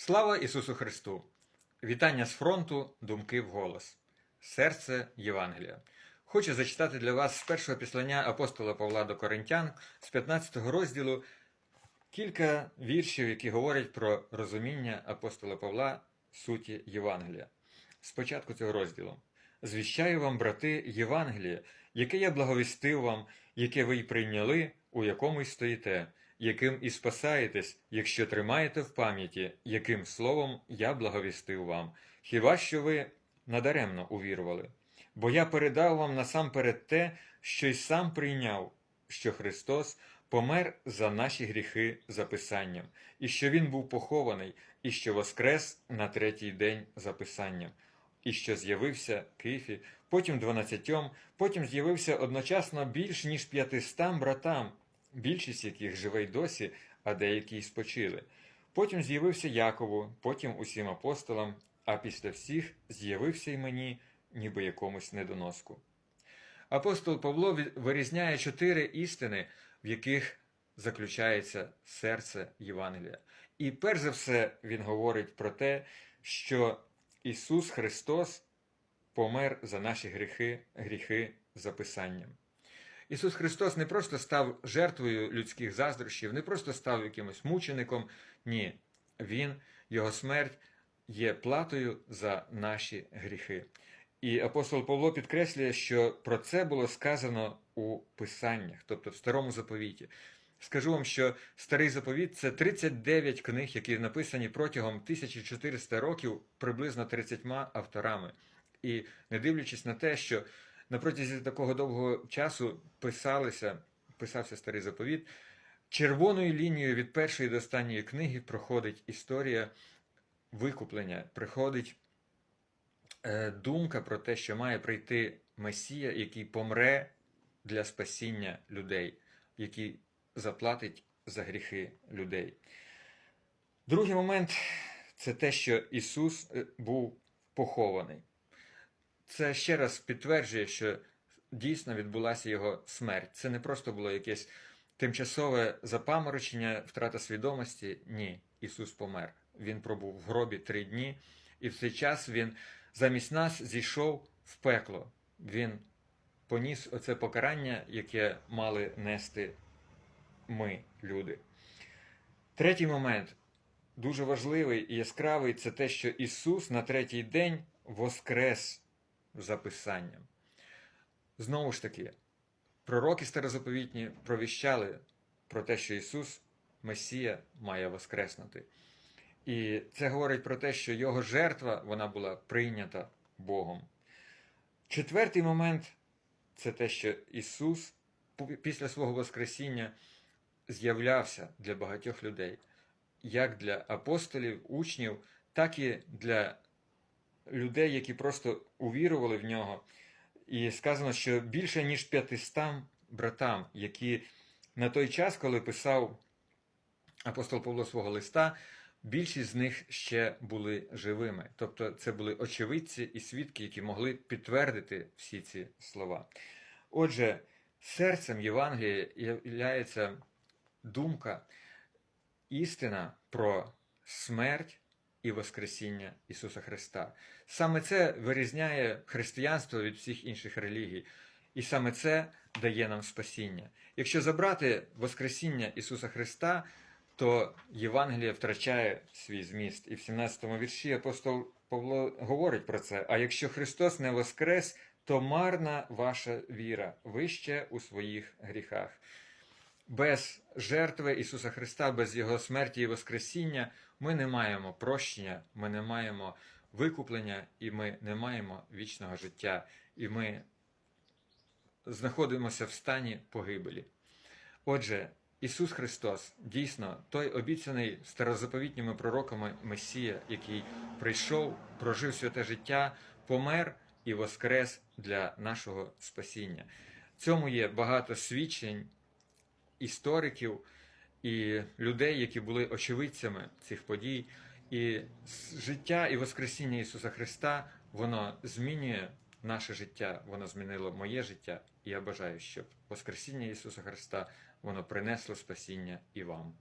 Слава Ісусу Христу! Вітання з фронту, думки вголос. Серце Євангелія. Хочу зачитати для вас з першого післання апостола Павла до Коринтян з 15 розділу кілька віршів, які говорять про розуміння апостола Павла суті Євангелія. Спочатку цього розділу. Звіщаю вам, брати, Євангеліє, яке я благовістив вам, яке ви й прийняли, у якому й стоїте, яким і спасаєтесь, якщо тримаєте в пам'яті, яким словом я благовістив вам. Хіба що ви надаремно увірували? Бо я передав вам насамперед те, що й сам прийняв, що Христос помер за наші гріхи за Писанням, і що Він був похований, і що воскрес на третій день за Писанням, і що з'явився Кифі, потім дванадцятьом, потім з'явився одночасно більш ніж п'ятистам братам, більшість яких живе й досі, а деякі й спочили. Потім з'явився Якову, потім усім апостолам, а після всіх з'явився й мені, ніби якомусь недоноску. Апостол Павло вирізняє чотири істини, в яких заключається серце Євангелія. І перш за все він говорить про те, що Ісус Христос помер за наші гріхи, гріхи за Писанням. Ісус Христос не просто став жертвою людських заздрощів, не просто став якимось мучеником. Ні, Він, Його смерть є платою за наші гріхи. І апостол Павло підкреслює, що про це було сказано у Писаннях, тобто в Старому заповіті. Скажу вам, що старий заповіт це 39 книг, які написані протягом 1400 років приблизно 30 авторами. І не дивлячись на те, що на протязі такого довгого часу писалися, писався старий заповіт, червоною лінією від першої до останньої книги проходить історія викуплення, приходить е, думка про те, що має прийти Месія, який помре для спасіння людей, який заплатить за гріхи людей. Другий момент це те, що Ісус е, був похований. Це ще раз підтверджує, що дійсно відбулася його смерть. Це не просто було якесь тимчасове запаморочення, втрата свідомості. Ні, Ісус помер. Він пробув в гробі три дні, і в цей час Він замість нас зійшов в пекло. Він поніс оце покарання, яке мали нести ми, люди. Третій момент, дуже важливий і яскравий, це те, що Ісус на третій день воскрес за Писанням. Знову ж таки, пророки старозаповітні провіщали про те, що Ісус, Месія, має воскреснути. І це говорить про те, що Його жертва вона була прийнята Богом. Четвертий момент це те, що Ісус після свого Воскресіння з'являвся для багатьох людей, як для апостолів, учнів, так і для людей, які просто увірували в нього. І сказано, що більше ніж 500 братам, які на той час, коли писав апостол Павло свого листа, більшість з них ще були живими. Тобто це були очевидці і свідки, які могли підтвердити всі ці слова. Отже, серцем Євангелія є думка, істина про смерть і Воскресіння Ісуса Христа. Саме це вирізняє християнство від всіх інших релігій. І саме це дає нам спасіння. Якщо забрати Воскресіння Ісуса Христа, то Євангеліє втрачає свій зміст. І в 17 вірші апостол Павло говорить про це. А якщо Христос не воскрес, то марна ваша віра, ви ще у своїх гріхах. Без жертви Ісуса Христа, без Його смерті і Воскресіння, ми не маємо прощення, ми не маємо викуплення, і ми не маємо вічного життя, і ми знаходимося в стані погибелі. Отже, Ісус Христос дійсно той обіцяний старозаповітніми пророками Месія, який прийшов, прожив святе життя, помер і воскрес для нашого спасіння. Цьому є багато свідчень істориків і людей, які були очевидцями цих подій. І життя і Воскресіння Ісуса Христа воно змінює наше життя, воно змінило моє життя. І я бажаю, щоб Воскресіння Ісуса Христа воно принесло спасіння і вам.